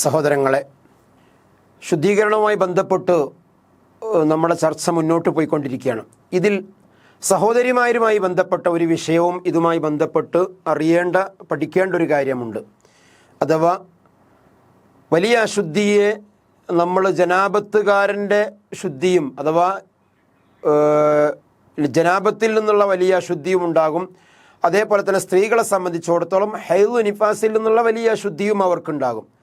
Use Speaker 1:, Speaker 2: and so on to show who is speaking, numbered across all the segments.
Speaker 1: സഹോദരങ്ങളെ ശുദ്ധീകരണവുമായി ബന്ധപ്പെട്ട് നമ്മുടെ ചർച്ച മുന്നോട്ട് പോയിക്കൊണ്ടിരിക്കുകയാണ്. ഇതിൽ സഹോദരിമാരുമായി ബന്ധപ്പെട്ട ഒരു വിഷയവും ഇതുമായി ബന്ധപ്പെട്ട് അറിയേണ്ട പഠിക്കേണ്ട ഒരു കാര്യമുണ്ട്. അഥവാ വലിയ അശുദ്ധിയെ നമ്മൾ ജനാപത്തുകാരന്റെ ശുദ്ധിയും അഥവാ ജനാപത്തിൽ നിന്നുള്ള വലിയ അശുദ്ധിയും ഉണ്ടാകും. അതേപോലെ തന്നെ സ്ത്രീകളെ സംബന്ധിച്ചിടത്തോളം ഹൈദു നിഫാസിൽ നിന്നുള്ള വലിയ അശുദ്ധിയും അവർക്കുണ്ടാകും.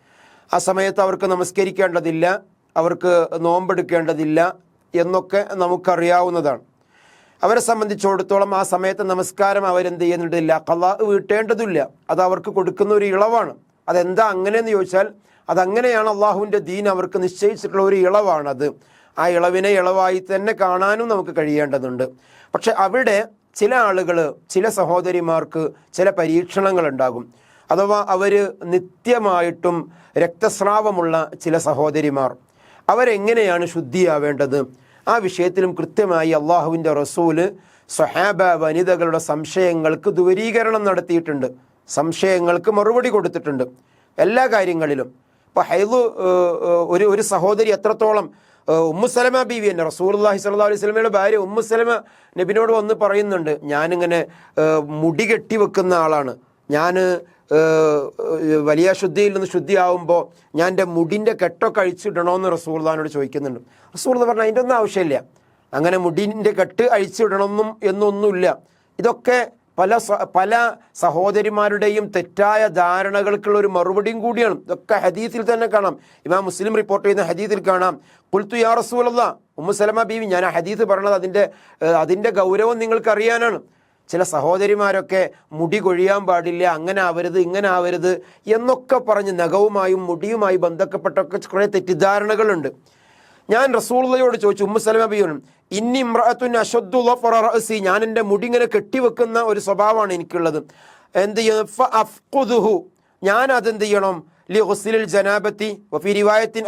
Speaker 1: ആ സമയത്ത് അവർക്ക് നമസ്കരിക്കേണ്ടതില്ല അവർക്ക് നോമ്പെടുക്കേണ്ടതില്ല എന്നൊക്കെ നമുക്കറിയാവുന്നതാണ്. അവരെ സംബന്ധിച്ചിടത്തോളം ആ സമയത്ത് നമസ്കാരം അവരെന്ത് ചെയ്യുന്നുണ്ടില്ല കലാ വീട്ടേണ്ടതില്ല. അത് അവർക്ക് കൊടുക്കുന്ന ഒരു ഇളവാണ്. അതെന്താ അങ്ങനെയെന്ന് ചോദിച്ചാൽ അതങ്ങനെയാണ് അള്ളാഹുവിന്റെ ദീൻ അവർക്ക് നിശ്ചയിച്ചിട്ടുള്ള ഒരു ഇളവാണത്. ആ ഇളവിനെ ഇളവായി തന്നെ കാണാനും നമുക്ക് കഴിയേണ്ടതുണ്ട്. പക്ഷെ അവിടെ ചില ആളുകൾ ചില സഹോദരിമാർക്ക് ചില പരീക്ഷണങ്ങൾ ഉണ്ടാകും അഥവാ അവർ നിത്യമായിട്ടും രക്തസ്രാവമുള്ള ചില സഹോദരിമാർ അവരെങ്ങനെയാണ് ശുദ്ധിയാവേണ്ടത്? ആ വിഷയത്തിലും കൃത്യമായി അള്ളാഹുവിന്റെ റസൂൽ സ്വഹാബ വനിതകളുടെ സംശയങ്ങൾക്ക് ദൂരീകരണം നടത്തിയിട്ടുണ്ട്. സംശയങ്ങൾക്ക് മറുപടി കൊടുത്തിട്ടുണ്ട്. എല്ലാ കാര്യങ്ങളിലും. ഇപ്പോൾ ഹൈദു ഒരു ഒരു സഹോദരി എത്രത്തോളം ഉമ്മുസലമ ഉമ്മു സലമ ബീവി തന്നെ റസൂർല്ലാഹി സല്ലാ അലൈഹി സ്വലമയുടെ ഭാര്യ ഉമ്മുസലമ നബിനോട് വന്ന് പറയുന്നുണ്ട് ഞാനിങ്ങനെ മുടി കെട്ടി വെക്കുന്ന ആളാണ്. ഞാൻ വലിയ ശുദ്ധിയിൽ നിന്ന് ശുദ്ധിയാവുമ്പോൾ ഞാൻ എന്റെ മുടിന്റെ കെട്ടൊക്കെ അഴിച്ചിടണമെന്ന് റസൂർദാനോട് ചോദിക്കുന്നുണ്ട്. റസൂർദ പറഞ്ഞാൽ അതിന്റെ ഒന്നും ആവശ്യമില്ല. അങ്ങനെ മുടിന്റെ കെട്ട് അഴിച്ചിടണമെന്നും എന്നൊന്നുമില്ല. ഇതൊക്കെ പല പല സഹോദരിമാരുടെയും തെറ്റായ ധാരണകൾക്കുള്ള ഒരു മറുപടിയും കൂടിയാണ്. ഇതൊക്കെ ഹദീസിൽ തന്നെ കാണാം. ഇമാം മുസ്ലിം റിപ്പോർട്ട് ചെയ്യുന്ന ഹദീസിൽ കാണാം. കുൽത്തു യാ റസൂലല്ല ഉമ്മു സലമ ബീവി ഞാൻ ഹദീസ് പറഞ്ഞത് അതിന്റെ അതിന്റെ ഗൗരവം നിങ്ങൾക്ക് അറിയാനാണ് ചില സഹോദരിമാരൊക്കെ മുടി കൊഴിയാൻ പാടില്ല അങ്ങനെ ആവരുത് ഇങ്ങനെ ആവരുത് എന്നൊക്കെ പറഞ്ഞ് നഖവുമായും മുടിയുമായി ബന്ധപ്പെട്ടൊക്കെ കുറേ തെറ്റിദ്ധാരണകളുണ്ട്. ഞാൻ റസൂള്ളയോട് ചോദിച്ചു ഉമ്മു സലമ ബിയോനും ഇന്നി ഇമ്രഅത്തുൻ അശദ്ദു ഫൊറസി ഞാൻ എന്റെ മുടി ഇങ്ങനെ കെട്ടിവെക്കുന്ന ഒരു സ്വഭാവമാണ് എനിക്കുള്ളത്. എന്ത് അഫ്ഖുദുഹു ഞാൻ അതെന്ത് ചെയ്യണം? ലി ഹുസിലിൽ ജനാബത്തി വഫി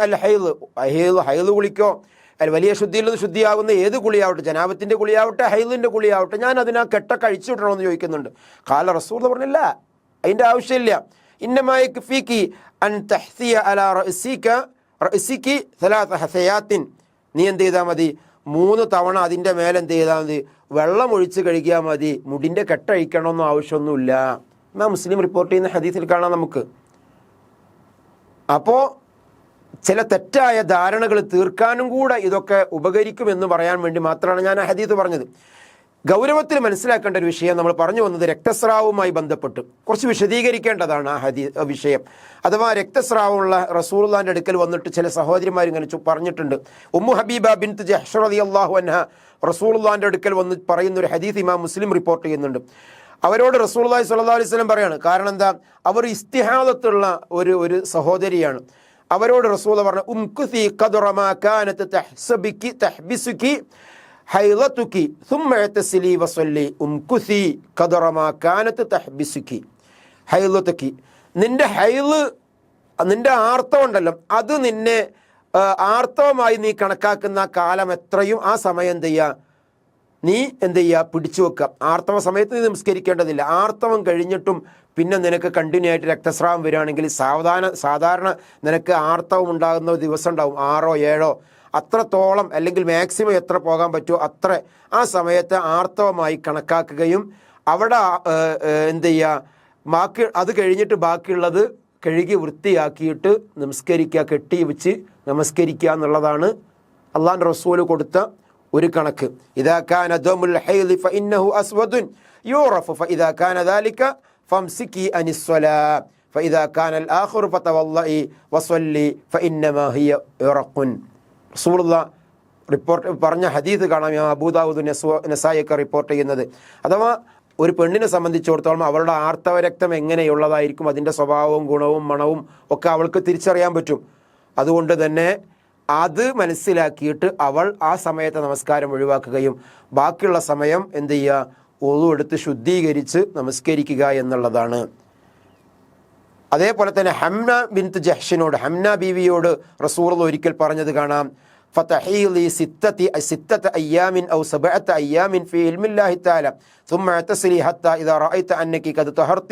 Speaker 1: അൽ ഹൈൽ ഹൈൽ ഹൈൽ കുളിക്കോ? അല്ല വലിയ ശുദ്ധിയിൽ നിന്ന് ശുദ്ധിയാകുന്ന ഏത് കുളിയാവട്ടെ? ജനാപത്തിന്റെ കുളിയാവട്ടെ ഹൈദിന്റെ കുളിയാവട്ടെ ഞാൻ അതിനാ കെട്ട കഴിച്ചു വിടണമെന്ന് ചോദിക്കുന്നുണ്ട്. കാല റസൂർ എന്ന് പറഞ്ഞില്ല. അതിന്റെ ആവശ്യമില്ല. ഇന്നമായി ഫീക്കി അൻ തഹ്സിയ അല റഅസിക റഅസിക്കി സലാത്ത ഹസയാത്തിൻ. നീ എന്ത് ചെയ്താൽ മതി? മൂന്ന് തവണ അതിന്റെ മേലെ എന്ത് ചെയ്താൽ മതി? വെള്ളം ഒഴിച്ച് കഴിക്കാൻ മതി. മുടിന്റെ കെട്ടഴിക്കണമെന്നും ആവശ്യമൊന്നുമില്ല. എന്നാൽ മുസ്ലിം റിപ്പോർട്ട് ചെയ്യുന്ന ഹദീസിൽ കാണാം നമുക്ക്. അപ്പോൾ ചില തെറ്റായ ധാരണകൾ തീർക്കാനും കൂടെ ഇതൊക്കെ ഉപകരിക്കും എന്ന് പറയാൻ വേണ്ടി മാത്രമാണ് ഞാൻ ഹദീത്ത് പറഞ്ഞത്. ഗൗരവത്തിൽ മനസ്സിലാക്കേണ്ട ഒരു വിഷയം നമ്മൾ പറഞ്ഞു വന്നത് രക്തസ്രാവവുമായി ബന്ധപ്പെട്ട്. കുറച്ച് വിശദീകരിക്കേണ്ടതാണ് ആ ഹദീ വിഷയം. അഥവാ രക്തസ്രാവമുള്ള റസൂള്ളാന്റെ അടുക്കൽ വന്നിട്ട് ചില സഹോദരിമാർ ഇങ്ങനെ പറഞ്ഞിട്ടുണ്ട്. ഉമ്മു ഹബീബ ബിൻ ജഹ്ഷറതി അള്ളാഹു അൻഹ റസൂള്ളാന്റെ അടുക്കൽ വന്ന് പറയുന്ന ഒരു ഹദീസ് ഇമാം മുസ്ലിം റിപ്പോർട്ട് ചെയ്യുന്നുണ്ട്. അവരോട് റസൂള്ളി സ്വല്ലാ അലൈഹി വസല്ലം പറയാണ് കാരണം എന്താ? അവർ ഇസ്തിഹാദത്തുള്ള ഒരു ഒരു സഹോദരിയാണ്. അവരോട് റസൂല പറഞ്ഞു ഉംകുസി വസല്ലി ഉംകുസി നിന്റെ ഹൈൽ നിന്റെ ആർത്തവമുണ്ടല്ലോ അത് നിന്നെ ആർത്തവമായി നീ കണക്കാക്കുന്ന കാലം എത്രയും ആ സമയം എന്ത് ചെയ്യുക? നീ എന്ത് ചെയ്യുക പിടിച്ചു വെക്കുക ആർത്തവ സമയത്ത് നീ നിസ്കരിക്കേണ്ടതില്ല. ആർത്തവം കഴിഞ്ഞിട്ടും പിന്നെ നിനക്ക് കണ്ടിന്യൂ ആയിട്ട് രക്തസ്രാവം വരികയാണെങ്കിൽ സാവധാന സാധാരണ നിനക്ക് ആർത്തവം ഉണ്ടാകുന്ന ദിവസം ഉണ്ടാവും. ആറോ ഏഴോ. അത്രത്തോളം അല്ലെങ്കിൽ മാക്സിമം എത്ര പോകാൻ പറ്റുമോ അത്ര ആ സമയത്ത് ആർത്തവമായി കണക്കാക്കുകയും അവിടെ എന്ത് ചെയ്യുക ബാക്കി അത് കഴിഞ്ഞിട്ട് ബാക്കിയുള്ളത് കഴുകി വൃത്തിയാക്കിയിട്ട് നമസ്കരിക്കുക കെട്ടി വെച്ച് നമസ്കരിക്കുക എന്നുള്ളതാണ് അള്ളാൻ റസൂൽ കൊടുത്ത ഒരു കണക്ക്. റിപ്പോർട്ട് പറഞ്ഞ ഹദീസ് കാണാം അബൂദാവൂദ് നെസായൊക്കെ റിപ്പോർട്ട് ചെയ്യുന്നത്. അഥവാ ഒരു പെണ്ണിനെ സംബന്ധിച്ചിടത്തോളം അവളുടെ ആർത്തവരക്തം എങ്ങനെയുള്ളതായിരിക്കും അതിന്റെ സ്വഭാവവും ഗുണവും മണവും ഒക്കെ അവൾക്ക് തിരിച്ചറിയാൻ പറ്റും. അതുകൊണ്ട് തന്നെ അത് മനസ്സിലാക്കിയിട്ട് അവൾ ആ സമയത്തെ നമസ്കാരം ഒഴിവാക്കുകയും ബാക്കിയുള്ള സമയം എന്ത് ചെയ്യുക ഒതു എടുത്ത് ശുദ്ധീകരിച്ച് നമസ്കരിക്കുക എന്നുള്ളതാണ് അതേപോലെ തന്നെ ഹംന ബിൻത്ത് ജഹ്ഷിനോട് ഹംന ബീവിയോട് റസൂർ ഒരിക്കൽ പറഞ്ഞത് കാണാം فتحيضي ستة ستة أيام أو سبعة أيام في علم الله تعالى ثم اعتسلي حتى إذا رأيت أنك قد طهرت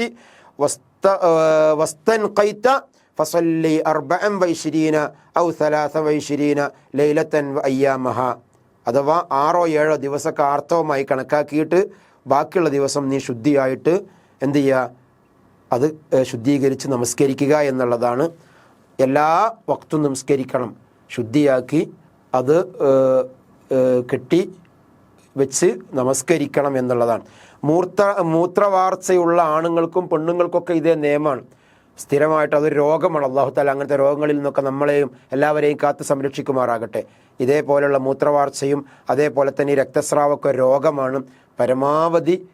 Speaker 1: واست- واستنقيت ഫസല്ലി അർബഅം വൈശിരീന ഔ സലാസ വൈശിരീന ലൈലത്തൻ അയ്യാമഹ അഥവാ ആറോ ഏഴോ ദിവസമൊക്കെ ആർത്തവമായി കണക്കാക്കിയിട്ട് ബാക്കിയുള്ള ദിവസം നീ ശുദ്ധിയായിട്ട് എന്ത് ചെയ്യുക? അത് ശുദ്ധീകരിച്ച് നമസ്കരിക്കുക എന്നുള്ളതാണ്. എല്ലാ വക്തും നമസ്കരിക്കണം. ശുദ്ധിയാക്കി അത് കെട്ടി വെച്ച് നമസ്കരിക്കണം എന്നുള്ളതാണ്. മൂത്ര മൂത്രവാർച്ചയുള്ള ആണുങ്ങൾക്കും പെണ്ണുങ്ങൾക്കൊക്കെ ഇതേ നിയമമാണ്. സ്ഥിരമായിട്ട് അതൊരു രോഗമാണ്. അള്ളാഹു താല അങ്ങനത്തെ രോഗങ്ങളിൽ നിന്നൊക്കെ നമ്മളെയും എല്ലാവരെയും കാത്തു സംരക്ഷിക്കുമാറാകട്ടെ. ഇതേപോലെയുള്ള മൂത്രവാർച്ചയും അതേപോലെ തന്നെ രക്തസ്രാവമൊക്കെ രോഗമാണ്. പരമാവധി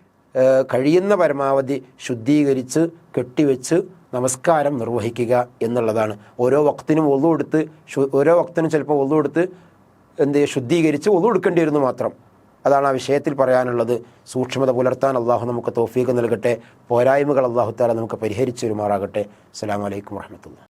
Speaker 1: കഴിയുന്ന പരമാവധി ശുദ്ധീകരിച്ച് കെട്ടിവെച്ച് നമസ്കാരം നിർവഹിക്കുക എന്നുള്ളതാണ്. ഓരോ വക്തിനും ഒന്നു കൊടുത്ത് ഓരോ വക്തിനും ചിലപ്പോൾ ഒന്നു കൊടുത്ത് എന്ത്? ശുദ്ധീകരിച്ച് ഒന്നു കൊടുക്കേണ്ടി വരുന്നു മാത്രം. അതാണ് ആ വിഷയത്തിൽ പറയാനുള്ളത്. സൂക്ഷ്മത പുലർത്താൻ അള്ളാഹു നമുക്ക് തോഫീക്ക് നൽകട്ടെ. പോരായ്മകൾ അള്ളാഹു താല നമുക്ക് പരിഹരിച്ചു വരുമാറാകട്ടെ അസ്സാം വലൈക്കും വാഹമത്തുള്ള